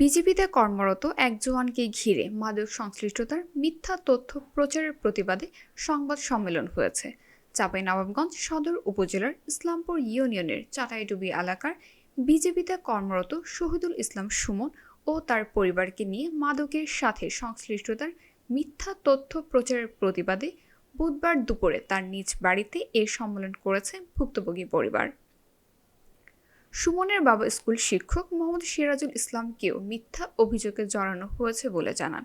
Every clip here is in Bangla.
বিজেপিতে কর্মরত এক জওয়ানকে ঘিরে মাদক সংশ্লিষ্টতার মিথ্যা তথ্য প্রচারের প্রতিবাদে সংবাদ সম্মেলন হয়েছে। চাঁপাইনবাবগঞ্জ সদর উপজেলার ইসলামপুর ইউনিয়নের চাটাইডুবি এলাকার বিজেপিতে কর্মরত শহীদুল ইসলাম সুমন ও তার পরিবারকে নিয়ে মাদকের সাথে সংশ্লিষ্টতার মিথ্যা তথ্য প্রচারের প্রতিবাদে বুধবার দুপুরে তার নিজ বাড়িতে এ সম্মেলন করেছে ভুক্তভোগী পরিবার। সুমনের বাবা স্কুল শিক্ষক মোহাম্মদ সিরাজুল ইসলামকেও মিথ্যা অভিযোগে জড়ানো হয়েছে বলে জানান।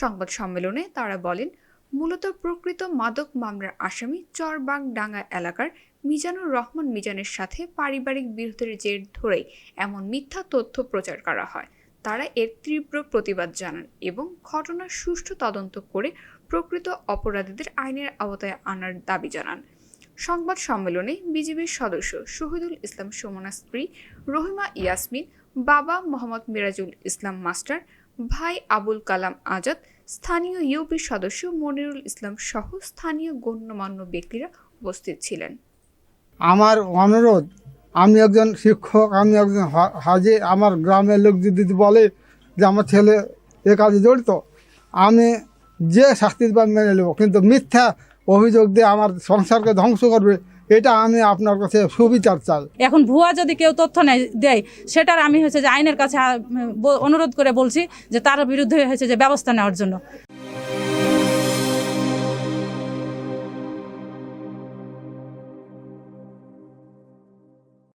সংবাদ সম্মেলনে তারা বলেন, মূলত প্রকৃত মাদক মামলার আসামি চরবাগডাঙ্গা এলাকার মিজানুর রহমান মিজানের সাথে পারিবারিক বিরোধের জের ধরেই এমন মিথ্যা তথ্য প্রচার করা হয়। তারা এর তীব্র প্রতিবাদ জানান এবং ঘটনার সুষ্ঠু তদন্ত করে প্রকৃত অপরাধীদের আইনের আওতায় আনার দাবি জানান। সংবাদ সম্মেলনে বিজিবির সদস্য শহীদুল ইসলাম সুমনার স্ত্রী রহিমা ইয়াসমিন, বাবা মোহাম্মদ মিরাজুল ইসলাম মাস্টার, ভাই আবুল কালাম আজাদ, স্থানীয় ইউপি সদস্য মনিরুল ইসলাম সহ স্থানীয় গণ্যমান্য ব্যক্তিরা উপস্থিত ছিলেন। আমার অনুরোধ, আমি একজন শিক্ষক, আমি একজন হাজি, আমার গ্রামের লোক যদি বলে যে আমার ছেলে এ কাজে জড়িত, আমি যে শাস্তি মেনে নেব, কিন্তু মিথ্যা অভিযোগ দিয়ে আমার সংসারকে ধ্বংস করবে, এটা আমি আপনার কাছে সুবিচার চাই। এখন ভুয়া যদি কেউ তথ্য নেয়, দেয়, সেটার আমি হচ্ছে যে আইনের কাছে অনুরোধ করে বলছি যে তার বিরুদ্ধে হয়েছে যে ব্যবস্থা নেওয়ার জন্য।